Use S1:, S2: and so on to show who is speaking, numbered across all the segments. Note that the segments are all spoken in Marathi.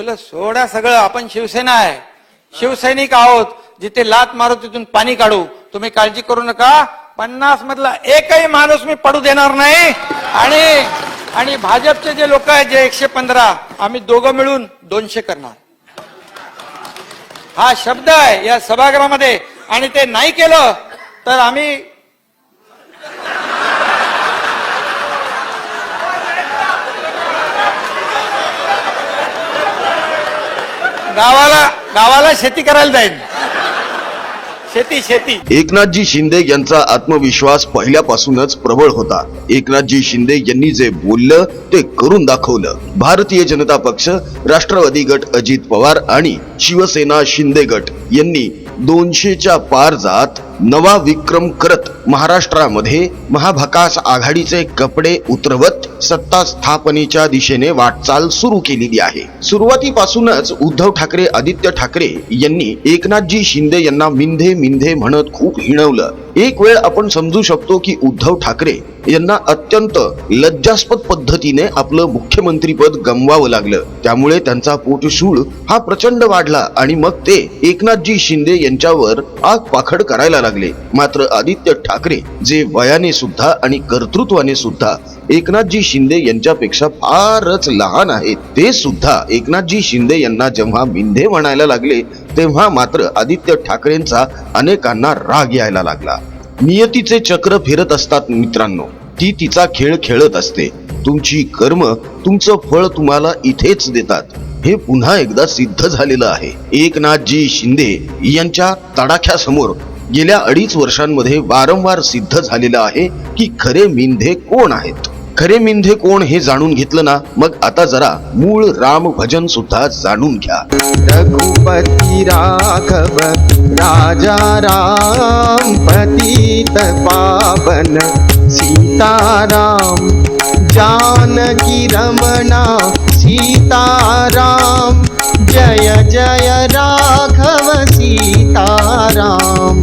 S1: बोल सोडा सगळं. आपण शिवसेना आहे. शिवसैनिक आहोत. जिथे लात मारू तिथून पाणी काढू. तुम्ही काळजी करू नका. पन्नास मधला एकही माणूस मी पडू देणार नाही. आणि आणि भाजपचे जे लोक आहेत जे एकशे पंधरा आम्ही दोघं मिळून दोनशे करणार. हा शब्द आहे या सभागृहामध्ये. आणि ते नाही केलं तर आम्ही गावाला गावाला शेती करायला जाईल शेती शेती.
S2: एकनाथजी शिंदे यांचा आत्मविश्वास पहिल्यापासूनच प्रबळ होता. एकनाथजी शिंदे यांनी जे बोललं ते करून दाखवलं. भारतीय जनता पक्ष राष्ट्रवादी गट अजित पवार आणि शिवसेना शिंदे गट यांनी दोनशेच्या पार जात नवा विक्रम करत महाराष्ट्रामध्ये महाभकास आघाडीचे कपडे उतरवत सत्ता स्थापनेच्या दिशेने वाटचाल सुरू केलेली आहे. सुरुवातीपासूनच उद्धव ठाकरे आदित्य ठाकरे यांनी एकनाथजी शिंदे यांना मिंधे मिंधे म्हणत खूप हिणवलं. एक वेळ आपण समजू शकतो की उद्धव ठाकरे यांना अत्यंत लज्जास्पद पद्धतीने आपलं मुख्यमंत्रीपद गमवावं लागलं. त्यामुळे त्यांचा पोटशूळ हा प्रचंड वाढला आणि मग ते एकनाथजी शिंदे यांच्यावर आग पाखड करायला लागले. मात्र आदित्य ठाकरे जे वयाने सुद्धा आणि कर्तृत्वाने सुद्धा एकनाथजी शिंदे यांच्यापेक्षा फारच लहान आहेत ते सुद्धा एकनाथजी शिंदे यांना जेव्हा मिंधे म्हणायला लागले तेव्हा मात्र आदित्य ठाकरेंचा अनेकांना राग यायला लागला. नियतीचे चक्र फिरत असतात मित्रांनो ती तिचा खेळ खेळत असते. तुमची कर्म तुमचं फळ तुम्हाला इथेच देतात. हे पुन्हा एकदा सिद्ध झालेलं आहे. एकनाथजी शिंदे यांच्या तडाख्यासमोर गेल्या अडीच वर्षांमध्ये वारंवार सिद्ध झालेलं आहे की खरे मिंधे कोण आहेत? खरे मिंधे कोण हे जाणून घेतलं ना मग आता जरा मूळ राम भजन सुद्धा जाणून घ्या.
S3: रघुपती राघव राजा राम पतित पावन सीताराम जानकी रमणा सीताराम जय जय राघव सीताराम।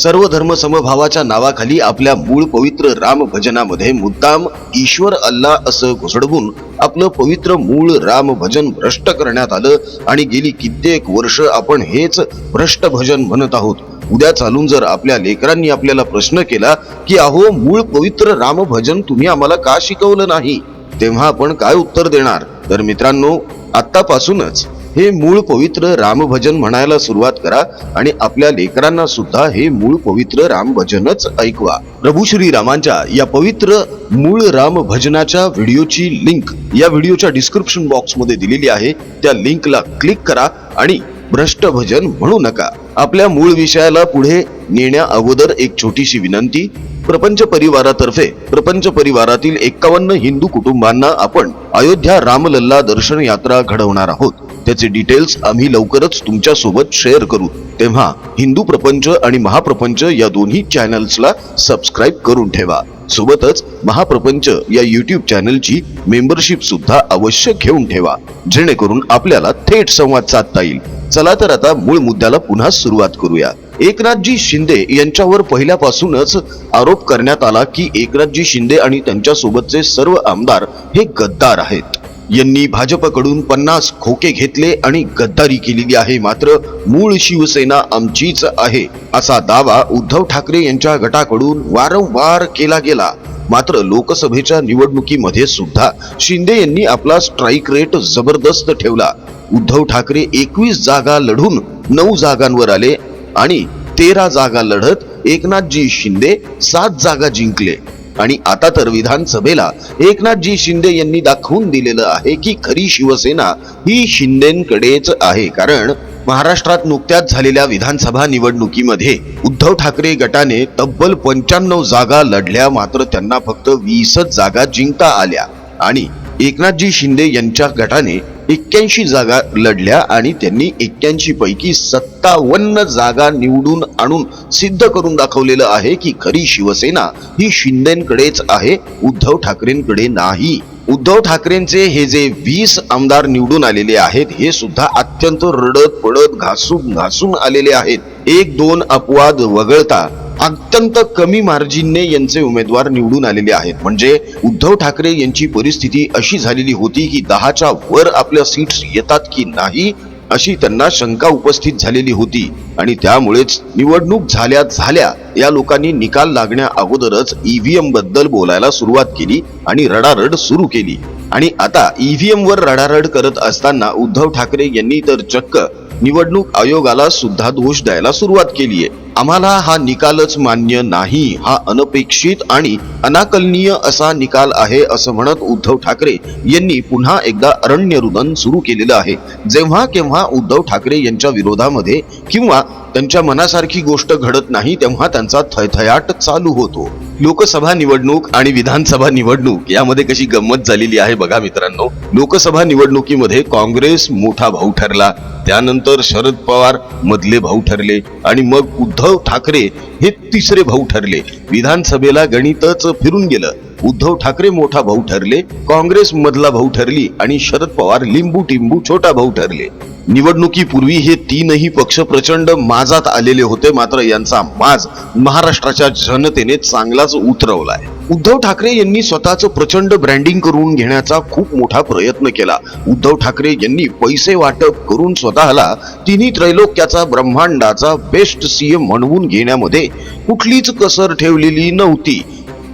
S2: सर्व धर्म समभावाच्या नावाखाली आपल्या मूळ पवित्र राम भजनामध्ये मुद्दाम ईश्वर अल्ला असं घुसडवून आपलं पवित्र मूळ राम भजन भ्रष्ट करण्यात आलं आणि गेली कित्येक वर्ष आपण हेच भ्रष्ट भजन म्हणत आहोत. उद्या चालून जर आपल्या लेकरांनी आपल्याला प्रश्न केला की अहो मूळ पवित्र राम भजन तुम्ही आम्हाला का शिकवलं नाही? तेव्हा आपण काय उत्तर देणार? तर मित्रांनो आतापासूनच हे मूळ पवित्र रामभजन म्हणायला सुरुवात करा आणि आपल्या लेकरांना सुद्धा हे मूळ पवित्र रामभजनच ऐकवा. प्रभू श्री रामांच्या या पवित्र मूळ राम भजनाच्या व्हिडिओची लिंक या व्हिडिओच्या डिस्क्रिप्शन बॉक्समध्ये दिलेली आहे. त्या लिंकला क्लिक करा आणि भ्रष्ट भजन म्हणू नका. आपल्या मूळ विषयाला पुढे नेण्या अगोदर एक छोटीशी विनंती. प्रपंच परिवारातर्फे प्रपंच परिवारातील एक्कावन्न हिंदू कुटुंबांना आपण अयोध्या रामलल्ला दर्शन यात्रा घडवणार आहोत. त्याचे डिटेल्स आम्ही लवकरच तुमच्यासोबत शेअर करू. तेव्हा हिंदू प्रपंच आणि महाप्रपंच या दोन्ही चॅनल्सला सबस्क्राईब करून ठेवा. सोबतच महाप्रपंच या युट्यूब चॅनलची मेंबरशिप सुद्धा अवश्य घेऊन ठेवा जेणेकरून आपल्याला थेट संवाद साधता येईल. चला तर आता मूळ मुद्द्याला पुन्हा सुरुवात करूया. एकनाथजी शिंदे यांच्यावर पहिल्यापासूनच आरोप करण्यात आला की एकनाथजी शिंदे आणि त्यांच्यासोबतचे सर्व आमदार हे गद्दार आहेत. यांनी भाजपकडून पन्नास खोके घेतले आणि गद्दारी केलेली आहे. मात्र मूळ शिवसेना आमचीच आहे असा दावा उद्धव ठाकरे यांच्या गटाकडून वारंवार केला गेला. मात्र लोकसभेच्या निवडणुकीमध्ये सुद्धा शिंदे यांनी आपला स्ट्राईक रेट जबरदस्त ठेवला. उद्धव ठाकरे एकवीस जागा लढून नऊ जागांवर आले आणि तेरा जागा लढत एकनाथजी शिंदे सात जागा जिंकले. आणि आता तर विधानसभेला एकनाथजी शिंदे यांनी दाखवून दिलेलं आहे की खरी शिवसेना ही शिंदेकडेच आहे. कारण महाराष्ट्रात नुकत्याच झालेल्या विधानसभा निवडणुकीमध्ये उद्धव ठाकरे गटाने तब्बल पंच्याण्णव जागा लढल्या मात्र त्यांना फक्त वीसच जागा जिंकता आल्या. आणि एकनाथजी शिंदे यांच्या गटाने एक्क्याऐंशी जागा लढल्या आणि त्यांनी एक्क्याऐंशी पैकी सत्तावन्न जागा निवडून आणून सिद्ध करून दाखवलेलं आहे की खरी शिवसेना ही शिंदेकडेच आहे उद्धव ठाकरेंकडे नाही. उद्धव ठाकरेंचे हे जे वीस आमदार निवडून आलेले आहेत हे सुद्धा अत्यंत रडत पडत घासून घासून आलेले आहेत. एक दोन अपवाद वगळता अत्यंत कमी मार्जिनने यांचे उमेदवार निवडून आलेले आहेत. म्हणजे उद्धव ठाकरे यांची परिस्थिती अशी झालेली होती की दहाच्या वर आपल्या सीट्स येतात की नाही अशी त्यांना शंका उपस्थित झालेली होती. आणि त्यामुळेच निवडणूक झाल्या झाल्या या लोकांनी निकाल लागण्या अगोदरच ईव्हीएमबद्दल बोलायला सुरुवात केली आणि रडारड सुरू केली. आणि आता ईव्हीएम वर रडारड करत असताना उद्धव ठाकरे यांनी तर चक्क निवडणूक आयोगाला सुद्धा दोष द्यायला सुरुवात केली आहे आम्हाला हा निकालच मान्य नाही हा अनपेक्षित आणि अनाकलनीय असा निकाल आहे असं म्हणत उद्धव ठाकरे यांनी पुन्हा एकदा अरण्य रुदन सुरू केलेलं आहे. जेव्हा केव्हा उद्धव ठाकरे यांच्या विरोधामध्ये किंवा त्यांच्या मनासारखी गोष्ट घडत नाही तेव्हा त्यांचा थयथयाट चालू होतो. लोकसभा निवडणूक आणि विधानसभा निवडणूक यामध्ये कशी गंमत झालेली आहे बघा मित्रांनो. लोकसभा निवडणुकीमध्ये काँग्रेस मोठा भाऊ ठरला. त्यानंतर शरद पवार मधले भाऊ ठरले आणि मग उद्धव उद्धव ठाकरे हे तिसरे भाऊ ठरले. विधानसभेला गणितच फिरून गेलं. उद्धव ठाकरे मोठा भाऊ ठरले काँग्रेस मधला भाऊ ठरली आणि शरद पवार लिंबू टिंबू छोटा भाऊ ठरले. निवडणुकीपूर्वी हे तीनही पक्ष प्रचंड माजात आलेले होते. मात्र यांचा माज महाराष्ट्राच्या जनतेने चांगलाच उतरवलाय उद्धव ठाकरे यांनी स्वतःच प्रचंड ब्रँडिंग करून घेण्याचा खूप मोठा प्रयत्न केला. उद्धव ठाकरे यांनी पैसे वाटप करून स्वतःला तिन्ही त्रैलोक्याचा ब्रह्मांडाचा बेस्ट सीएम म्हणवून घेण्यामध्ये कुठलीच कसर ठेवलेली नव्हती.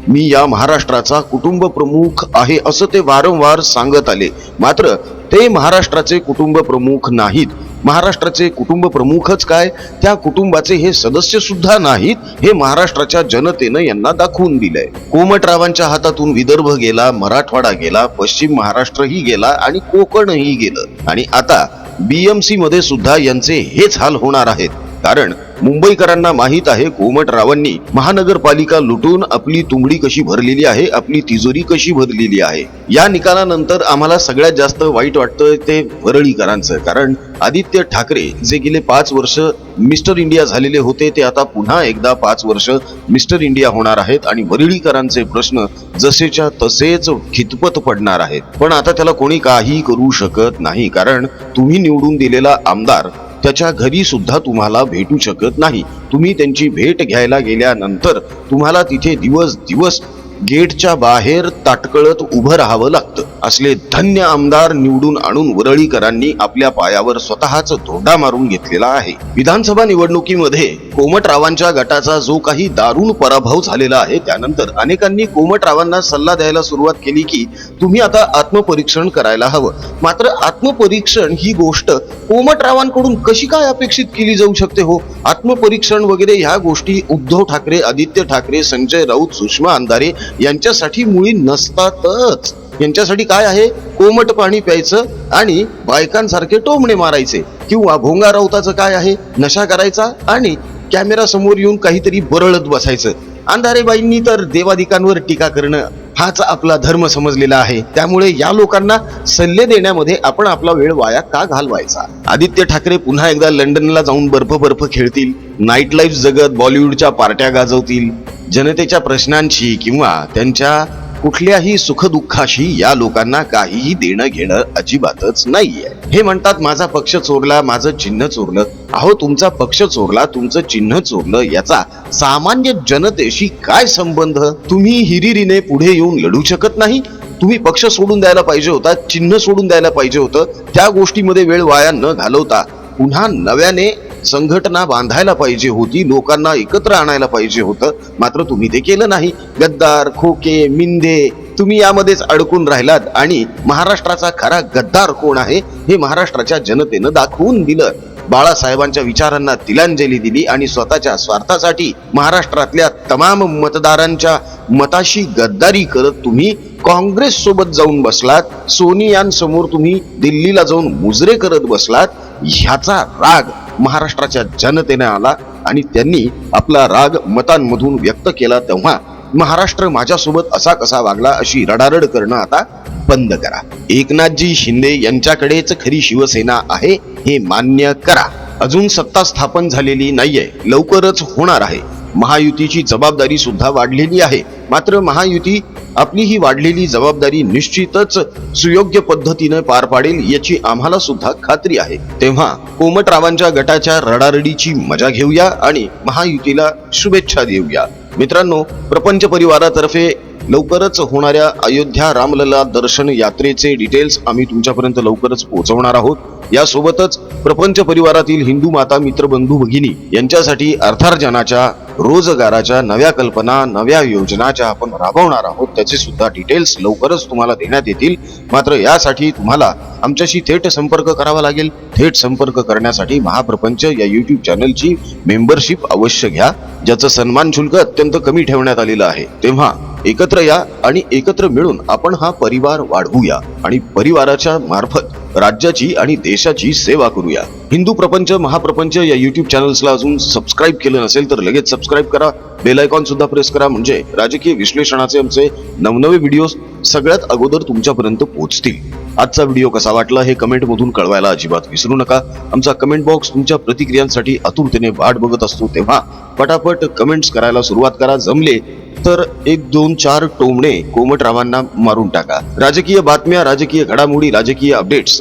S2: मी या महाराष्ट्राचा कुटुंब प्रमुख आहे असं ते वारंवार सांगत आले. मात्र ते महाराष्ट्राचे कुटुंब प्रमुख नाहीत. महाराष्ट्राचे कुटुंब प्रमुखच काय? त्या कुटुंबाचे हे सदस्य सुद्धा नाहीत हे महाराष्ट्राच्या जनतेनं यांना दाखवून दिलंय. कोमटरावांच्या हातातून विदर्भ गेला मराठवाडा गेला पश्चिम महाराष्ट्रही गेला आणि कोकणही गेलं. आणि आता बीएमसी मध्ये सुद्धा यांचे हेच हाल होणार आहेत. कारण मुंबईकरांना माहीत आहे कोमटरावांनी महानगरपालिका लुटून आपली तुंबडी कशी भरलेली आहे आपली तिजोरी कशी भरलेली आहे? या निकालानंतर आम्हाला सगळ्यात जास्त वाईट वाटतं ते वरळीकरांचं. कारण आदित्य ठाकरे जे गेले पाच वर्ष मिस्टर इंडिया झालेले होते ते आता पुन्हा एकदा पाच वर्ष मिस्टर इंडिया होणार आहेत आणि वरळीकरांचे प्रश्न जसेच्या तसेच खितपत पडणार आहेत. पण आता त्याला कोणी काही करू शकत नाही कारण तुम्ही निवडून दिलेला आमदार त्याच्या घरी सुद्धा तुम्हाला भेटू शकत नाही. तुम्ही त्यांची भेट घ्यायला गेल्यानंतर तुम्हाला तिथे दिवस दिवस गेटच्या बाहेर ताटकळत उभं राहावं लागतं. असले धन्य आमदार निवडून आणून वरळीकरांनी आपल्या पायावर स्वतःच धोडा मारून घेतलेला आहे. विधानसभा निवडणुकीमध्ये कोमटरावांच्या गटाचा जो काही दारुण पराभव झालेला आहे त्यानंतर अनेकांनी कोमटरावांना सल्ला द्यायला सुरुवात केली की तुम्ही आता आत्मपरीक्षण करायला हवं. मात्र आत्मपरीक्षण ही गोष्ट कोमटरावांकडून कशी काय अपेक्षित केली जाऊ शकते हो? आत्मपरीक्षण वगैरे ह्या गोष्टी उद्धव ठाकरे आदित्य ठाकरे संजय राऊत सुषमा अंधारे यांच्यासाठी मुळी नसतातच. यांच्यासाठी काय आहे? कोमट पाणी प्यायचं आणि बायकांसारखे टोमणे मारायचे. किंवा भोंगा राऊताचं काय आहे? नशा करायचा आणि कॅमेरा समोर येऊन काहीतरी बरळत बसायचं. अंधारेबाईंनी तर देवादिकांवर टीका करणं हाच आपला धर्म समजलेला आहे. त्यामुळे या लोकांना सल्ले देण्यामध्ये आपण आपला वेळ वाया का घालवायचा? आदित्य ठाकरे पुन्हा एकदा लंडनला जाऊन बर्फ बर्फ खेळतील. नाईट लाईफ जगत बॉलिवूडच्या पार्ट्या गाजवतील. जनतेच्या प्रश्नांशी किंवा त्यांच्या कुठल्याही सुखदुःखाशी या लोकांना काहीही देणं घेणं अजिबातच नाहीये. हे म्हणतात माझा पक्ष चोरला माझं चिन्ह चोरलं. अहो तुमचा पक्ष चोरला तुमचं चिन्ह चोरलं याचा सामान्य जनतेशी काय संबंध? तुम्ही हिरिरीने पुढे येऊन लढू शकत नाही? तुम्ही पक्ष सोडून द्यायला पाहिजे होता चिन्ह सोडून द्यायला पाहिजे होतं त्या गोष्टीमध्ये वेळ वाया न घालवता पुन्हा नव्याने संघटना बांधायला पाहिजे होती लोकांना एकत्र आणायला पाहिजे होतं. मात्र तुम्ही ते केलं नाही. गद्दार खोके मिंदे तुम्ही यामध्येच अडकून राहिलात. आणि महाराष्ट्राचा खरा गद्दार कोण आहे हे महाराष्ट्राच्या जनतेनं दाखवून दिलं. बाळासाहेबांच्या विचारांना तिलांजली दिली आणि स्वतःच्या स्वार्थासाठी महाराष्ट्रातल्या तमाम मतदारांच्या मताशी गद्दारी करत तुम्ही काँग्रेस सोबत जाऊन बसलात. सोनियांसमोर तुम्ही दिल्लीला जाऊन मुजरे करत बसलात. ह्याचा राग महाराष्ट्राच्या जनतेने आला आणि त्यांनी आपला राग मतांमधून व्यक्त केला तेव्हा महाराष्ट्र माझ्यासोबत असा कसा वागला अशी रडारड करणं आता बंद करा. एकनाथजी शिंदे यांच्याकडेच खरी शिवसेना आहे हे मान्य करा. अजून सत्ता स्थापन झालेली नाहीये लवकरच होणार आहे. महायुतीची जबाबदारी सुद्धा वाढलेली आहे. मात्र महायुती आपली ही वाढलेली जबाबदारी निश्चितच सुयोग्य पद्धतीने पार पाडेल याची आम्हाला सुद्धा खात्री आहे. तेव्हा कोमटरावांच्या गटाच्या रडारडीची मजा घेऊया आणि महायुतीला शुभेच्छा देऊया. मित्रांनो प्रपंच परिवारातर्फे लवकरच होणाऱ्या अयोध्या रामलला दर्शन यात्रेचे डिटेल्स आम्ही तुमच्यापर्यंत लवकरच पोहोचवणार आहोत. यासोबतच प्रपंच परिवारातील हिंदू माता मित्र बंधू भगिनी यांच्यासाठी अर्थार्जनाच्या रोजगाराच्या नव्या कल्पना नव्या योजना ज्या आपण राबवणार आहोत. त्याचे सुद्धा डिटेल्स लवकरच तुम्हाला देण्यात येतील. मात्र यासाठी तुम्हाला आमच्याशी थेट संपर्क करावा लागेल. थेट संपर्क करण्यासाठी महाप्रपंच या युट्यूब चॅनलची मेंबरशिप अवश्य घ्या ज्याचं सन्मान शुल्क अत्यंत कमी ठेवण्यात आलेलं आहे. तेव्हा एकत्र या आणि एकत्र मिळून आपण हा परिवार वाढवूया आणि परिवाराच्या मार्फत राज्याची आणि देशाची सेवा करूया. हिंदू प्रपंच महाप्रपंच या युट्यूब चॅनल्सला अजून सबस्क्राईब केलं नसेल तर लगेच सबस्क्राईब करा. बेल आयकॉन सुद्धा प्रेस करा. म्हणजे राजकीय विश्लेषणाचे आमचे नवनवे व्हिडिओ सगळ्यात अगोदर तुमच्यापर्यंत पोहोचतील. आजचा व्हिडिओ कसा वाटला हे कमेंट मधून कळवायला अजिबात विसरू नका. आमचा कमेंट बॉक्स तुमच्या प्रतिक्रियांसाठी आतुरतेने वाट बघत असतो तेव्हा पटापट कमेंट्स करायला सुरुवात करा. जमले तर एक दोन चार टोमणे कोमटरावांना मारून टाका. राजकीय बातम्या राजकीय घडामोडी राजकीय अपडेट्स